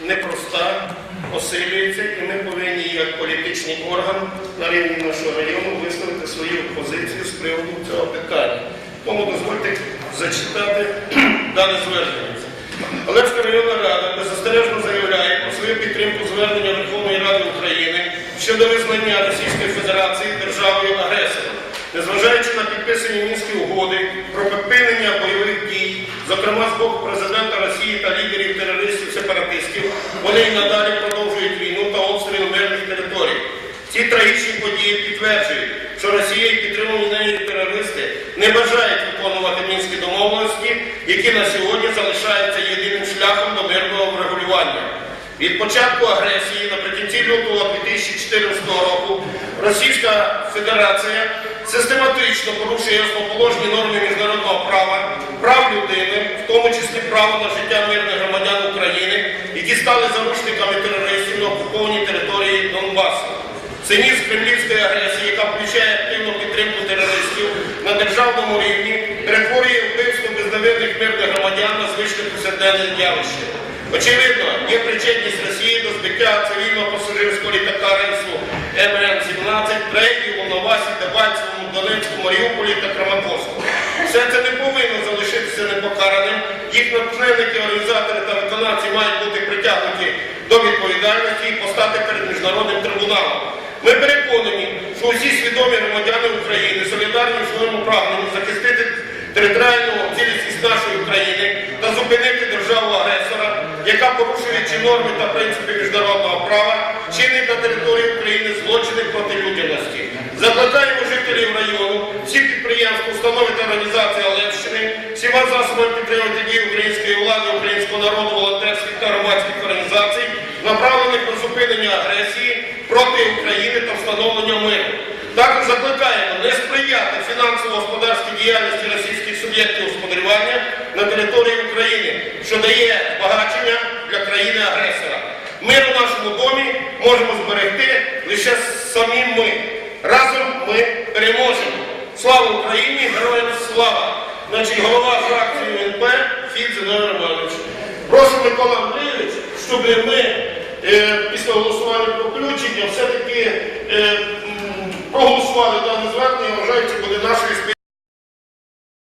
непроста, посилюється, і ми повинні як політичний орган на рівні нашого району висловити свою позицію з приводу цього питання. Тому дозвольте зачитати дане звернення. Олевська районна рада беззастережно заявляє про свою підтримку звернення Верховної Ради України щодо визнання Російської Федерації державою агресором. Незважаючи на підписані мінські угоди про припинення бойових дій, зокрема з боку президента Росії та лідерів терористів-сепаратистів, вони й надалі продовжують війну та обстріл мирних територій. Ці трагічні події підтверджують, що Росія і підтримувані нею терористи не бажають виконувати мінські домовленості, які на сьогодні залишаються єдиним шляхом до мирного врегулювання. Від початку агресії наприкінці лютого 2014 року Російська Федерація систематично порушує основоположні норми міжнародного права, прав людини, в тому числі право на життя мирних стали заручниками терористів на окупованій території Донбасу. Цинізм кремлівської агресії, яка включає активну підтримку терористів на державному рівні, перетворює вбивство безневинних мирних громадян на звичне повсякденне явище. Очевидно, є причетність Росії до збиття цивільного пасажирського літака рейсу МН-17, трейлів у Новасі, Дебальцевому, Донецьку, Маріуполі та Краматорську. Все це не повинно залишитися непокараним. Їх натхненники, організатори та виконавці мають бути притягнуті до відповідальності і постати перед міжнародним трибуналом. Ми переконані, що усі свідомі громадяни України солідарні в своєму прагненні захистити територіальну цілісність нашої країни та зупинити державу-агресора, яка порушуючи норми та принципи міжнародного права, чинить на території України злочини проти людяності. Закликаємо жителів району, всі підприємства, установи та організації засобами підтримати дії української влади, українського народу, волонтерських та громадських організацій, направлених на зупинення агресії проти України та встановлення миру. Також закликаємо не сприяти фінансово-господарській діяльності російських суб'єктів господарювання на території України, що дає збагачення для країни-агресора. Мир у нашому домі можемо зберегти лише самі ми. Разом ми переможемо. Слава Україні! Героям слава! Значить, голова Фіт Зиновій Романович. Прошу Микола Андрійович, щоб ми е, після голосування про включення все-таки е, проголосували дане звернення, вважаю, це буде нашою спільною.